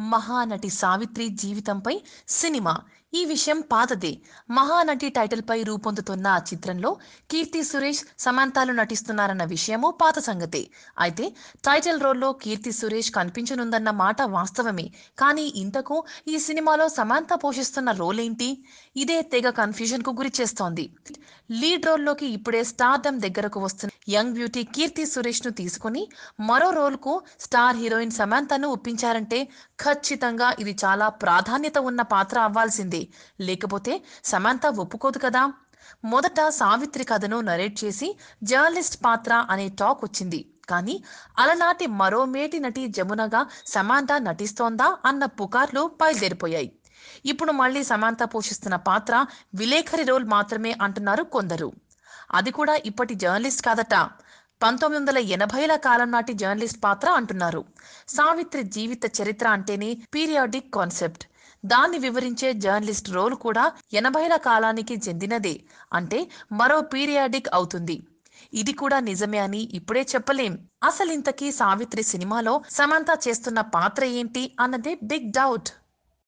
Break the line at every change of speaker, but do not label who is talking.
మహానటి సావిత్రి జీవితంపై సినిమా. ఈ విషయం పాతదే. మహానటి టైటిల్ పై రూపొందుతున్న ఆ చిత్రంలో కీర్తి సురేష్ సమంతాలు నటిస్తున్నారన్న విషయము పాత సంగతే. అయితే టైటిల్ రోల్లో కీర్తి సురేష్ కనిపించనుందన్న మాట వాస్తవమే. కానీ ఇంతకు ఈ సినిమాలో సమంత పోషిస్తున్న రోల్ ఏంటి ఇదే తెగ కన్ఫ్యూజన్కు గురి చేస్తోంది. లీడ్ రోల్లోకి ఇప్పుడే స్టార్డమ్ దగ్గరకు వస్తున్న యంగ్ బ్యూటీ కీర్తి సురేష్ను తీసుకుని మరో రోల్కు స్టార్ హీరోయిన్ సమంతను ఒప్పించారంటే ఖచ్చితంగా ఇది చాలా ప్రాధాన్యత ఉన్న పాత్ర అవ్వాల్సిందే. లేకపోతే సమంత ఒప్పుకోదు కదా. మొదట సావిత్రి కథను నరేట్ చేసి జర్నలిస్ట్ పాత్ర అనే టాక్ వచ్చింది. కానీ అలనాటి మరో మేటి నటి జమునగా సమాంత నటిస్తోందా అన్న పుకార్లు బయలుదేరిపోయాయి. ఇప్పుడు మళ్ళీ సమాంత పోషిస్తున్న పాత్ర విలేఖరి రోల్ మాత్రమే అంటున్నారు కొందరు. అది కూడా ఇప్పటి జర్నలిస్ట్ కాదట. పంతొమ్మిది వందల ఎనభైల కాలం నాటి జర్నలిస్ట్ పాత్ర అంటున్నారు. సావిత్రి జీవిత చరిత్ర అంటేనే పీరియాడిక్ కాన్సెప్ట్. దాన్ని వివరించే జర్నలిస్ట్ రోల్ కూడా ఎనభైల కాలానికి చెందినదే. అంటే మరో పీరియాడిక్ అవుతుంది. ఇది కూడా నిజమే అని ఇప్పుడే చెప్పలేం. అసలింతకీ సావిత్రి సినిమాలో సమంత చేస్తున్న పాత్ర ఏంటి అన్నదే బిగ్ డౌట్.